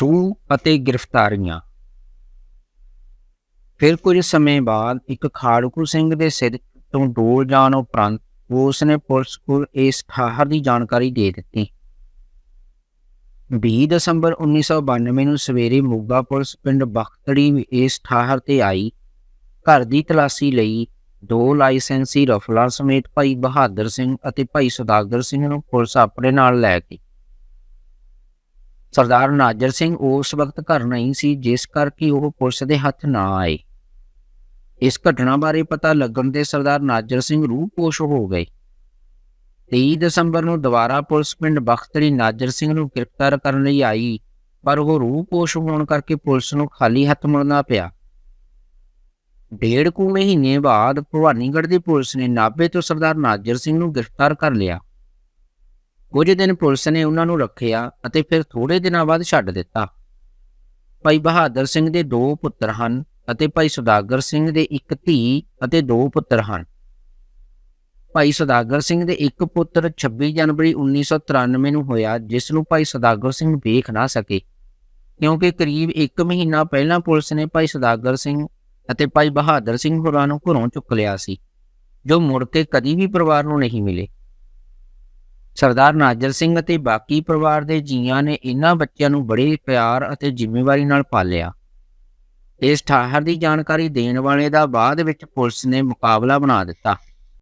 ਛੂ ਅਤੇ ਗ੍ਰਿਫਤਾਰੀਆਂ। ਫਿਰ ਕੁਝ ਸਮੇਂ ਬਾਅਦ ਇੱਕ ਖਾੜਕੂ ਸਿੰਘ ਦੇ ਸਿਰ ਤੋਂ ਡੋਲ ਜਾਣ ਉਪਰੰਤ ਉਸ ਨੇ ਪੁਲਿਸ ਕੋਲ ਇਸ ਠਾਹਰ ਦੀ ਜਾਣਕਾਰੀ ਦੇ ਦਿੱਤੀ। 20 ਦਸੰਬਰ 1992 ਨੂੰ ਸਵੇਰੇ ਮੋਗਾ ਪੁਲਿਸ ਪਿੰਡ ਬਖਤੜੀ ਇਸ ਠਾਹਰ ਤੇ ਆਈ। ਘਰ ਦੀ ਤਲਾਸ਼ੀ ਲਈ ਦੋ ਲਾਇਸੈਂਸੀ ਰਫਲਾਂ ਸਮੇਤ ਭਾਈ ਬਹਾਦਰ ਸਿੰਘ ਅਤੇ ਭਾਈ ਸੁਦਾਗਰ ਸਿੰਘ ਨੂੰ ਪੁਲਿਸ ਆਪਣੇ ਨਾਲ ਲੈ ਗਈ। ਸਰਦਾਰ ਨਾਜਰ ਸਿੰਘ ਉਸ ਵਕਤ ਘਰ ਨਹੀਂ ਸੀ, ਜਿਸ ਕਰਕੇ ਉਹ ਪੁਲਿਸ ਦੇ ਹੱਥ ਨਾ ਆਏ। ਇਸ ਘਟਨਾ ਬਾਰੇ ਪਤਾ ਲੱਗਣ ਤੇ ਸਰਦਾਰ ਨਾਜਰ ਸਿੰਘ ਰੂਹਪੋਸ਼ ਹੋ ਗਏ। 23 ਦਸੰਬਰ ਨੂੰ ਦੁਬਾਰਾ ਪੁਲਿਸ ਪਿੰਡ ਬਖਤਰੀ ਨਾਜਰ ਸਿੰਘ ਨੂੰ ਗ੍ਰਿਫਤਾਰ ਕਰਨ ਲਈ ਆਈ, ਪਰ ਉਹ ਰੂਪੋਸ਼ ਹੋਣ ਕਰਕੇ ਪੁਲਿਸ ਨੂੰ ਖਾਲੀ ਹੱਥ ਮੁੜਨਾ ਪਿਆ। ਡੇਢ ਕੁ ਮਹੀਨੇ ਬਾਅਦ ਭਵਾਨੀਗੜ੍ਹ ਦੀ ਪੁਲਿਸ ਨੇ ਨਾਭੇ ਤੋਂ ਸਰਦਾਰ ਨਾਜਰ ਸਿੰਘ ਨੂੰ ਗ੍ਰਿਫਤਾਰ ਕਰ ਲਿਆ। ਕੁਝ ਦਿਨ ਪੁਲਿਸ ਨੇ ਉਹਨਾਂ ਨੂੰ ਰੱਖਿਆ ਅਤੇ ਫਿਰ ਥੋੜੇ ਦਿਨਾਂ ਬਾਅਦ ਛੱਡ ਦਿੱਤਾ। ਭਾਈ ਬਹਾਦਰ ਸਿੰਘ ਦੇ ਦੋ ਪੁੱਤਰ ਹਨ ਅਤੇ ਭਾਈ ਸੁਦਾਗਰ ਸਿੰਘ ਦੇ ਇੱਕ ਧੀ ਅਤੇ ਦੋ ਪੁੱਤਰ ਹਨ। ਭਾਈ ਸੁਦਾਗਰ ਸਿੰਘ ਦੇ ਇੱਕ ਪੁੱਤਰ 26 ਜਨਵਰੀ 1993 ਨੂੰ ਹੋਇਆ, ਜਿਸ ਨੂੰ ਭਾਈ ਸੁਦਾਗਰ ਸਿੰਘ ਵੇਖ ਨਾ ਸਕੇ। ਕਿਉਂਕਿ ਕਰੀਬ 1 ਮਹੀਨਾ ਪਹਿਲਾਂ ਪੁਲਿਸ ਨੇ ਭਾਈ ਸੁਦਾਗਰ ਸਿੰਘ ਅਤੇ ਭਾਈ ਬਹਾਦਰ ਸਿੰਘ ਹੋਰਾਂ ਨੂੰ ਘਰੋਂ ਚੁੱਕ ਲਿਆ ਸੀ, ਜੋ ਮੁੜ ਕੇ ਕਦੀ ਵੀ ਪਰਿਵਾਰ ਨੂੰ ਨਹੀਂ ਮਿਲੇ। ਸਰਦਾਰ ਨਾਜਰ ਸਿੰਘ ਅਤੇ ਬਾਕੀ ਪਰਿਵਾਰ ਦੇ ਜੀਆਂ ਨੇ ਇਹਨਾਂ ਬੱਚਿਆਂ ਨੂੰ ਬੜੇ ਪਿਆਰ ਅਤੇ ਜ਼ਿੰਮੇਵਾਰੀ ਨਾਲ ਪਾਲਿਆ। ਇਸ ਠਾਹਰ ਦੀ ਜਾਣਕਾਰੀ ਦੇਣ ਵਾਲੇ ਦਾ ਬਾਅਦ ਵਿੱਚ ਪੁਲਿਸ ਨੇ ਮੁਕਾਬਲਾ ਬਣਾ ਦਿੱਤਾ।